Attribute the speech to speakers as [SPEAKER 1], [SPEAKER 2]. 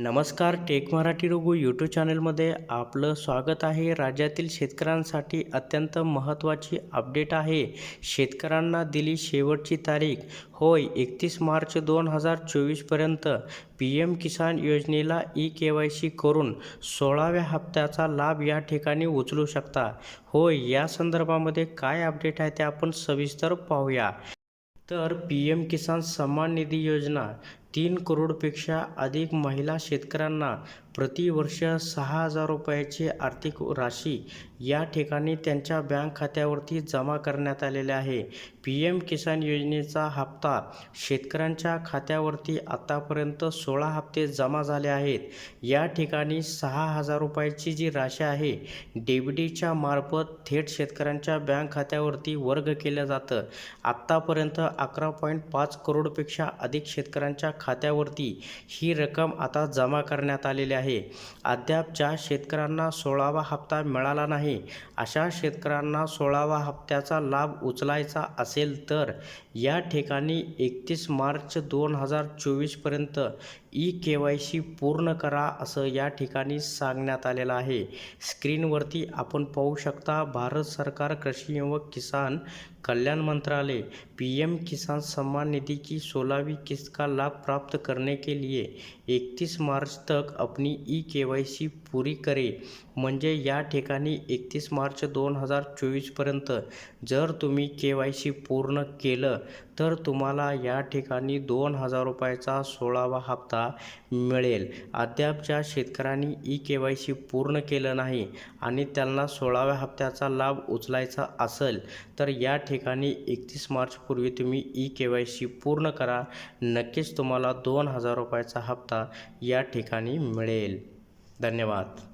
[SPEAKER 1] नमस्कार take Marathi Raghu YouTube चॅनलमध्ये आपलं स्वागत आहे. राज्यातील शेतकऱ्यांसाठी अत्यंत महत्त्वाची अपडेट आहे. शेतकऱ्यांना दिली शेवटची तारीख. होय एकतीस मार्च दोन हजार चोवीसपर्यंत पी एम किसान योजनेला ई के वाय सी करून सोळाव्या हप्त्याचा लाभ या ठिकाणी उचलू शकता. होय या संदर्भामध्ये काय अपडेट आहे ते आपण सविस्तर पाहूया. तर पी एम किसान सन्मान निधी योजना. तीन करोडपेक्षा अधिक महिला शेतकऱ्यांना प्रतिवर्ष सहा हजार रुपयाची आर्थिक राशी या ठिकाणी त्यांच्या बँक खात्यावरती जमा करण्यात आलेले आहे. पी एम किसान योजनेचा हप्ता शेतकऱ्यांच्या खात्यावरती आतापर्यंत सोळा हप्ते जमा झाले आहेत. या ठिकाणी सहा हजार रुपयाची जी राशी आहे डेबिटीच्या मार्फत थेट शेतकऱ्यांच्या बँक खात्यावरती वर्ग केलं जातं. आत्तापर्यंत अकरा पॉईंट पाच करोडपेक्षा अधिक शेतकऱ्यांच्या खात्यावरती ही रक्कम आता जमा करण्यात आलेली आहे. अद्याप ज्या शेतकऱ्यांना सोळावा हप्ता मिळाला नाही अशा शेतकऱ्यांना सोळावा हप्त्याचा लाभ उचलायचा असेल तर या ठिकाणी एकतीस मार्च दोन हजार चोवीसपर्यंत ई के वाय सी पूर्ण करा असं या ठिकाणी सांगण्यात आलेलं आहे. स्क्रीनवरती आपण पाहू शकता भारत सरकार कृषी व किसान कल्याण मंत्रालय पी एम किसान सम्मान निधि की सोलहवीं किस्त का लाभ प्राप्त करने के लिए एकतीस मार्च तक अपनी ई के वाय सी पूरी करे म्हणजे या ठिकाणी एकतीस मार्च दोन हजार चोवीसपर्यंत जर तुम्ही के वाय सी पूर्ण केलं तर तुम्हाला या ठिकाणी दोन हजार रुपयाचा सोळावा हप्ता मिळेल. अद्याप ज्या शेतकऱ्यांनी ई के वाय सी पूर्ण केलं नाही आणि त्यांना सोळाव्या हप्त्याचा लाभ उचलायचा असेल तर या ठिकाणी एकतीस मार्चपूर्वी तुम्ही ई के वाय सी पूर्ण करा. नक्कीच तुम्हाला दोन हजार रुपयाचा हप्ता या ठिकाणी मिळेल. धन्यवाद.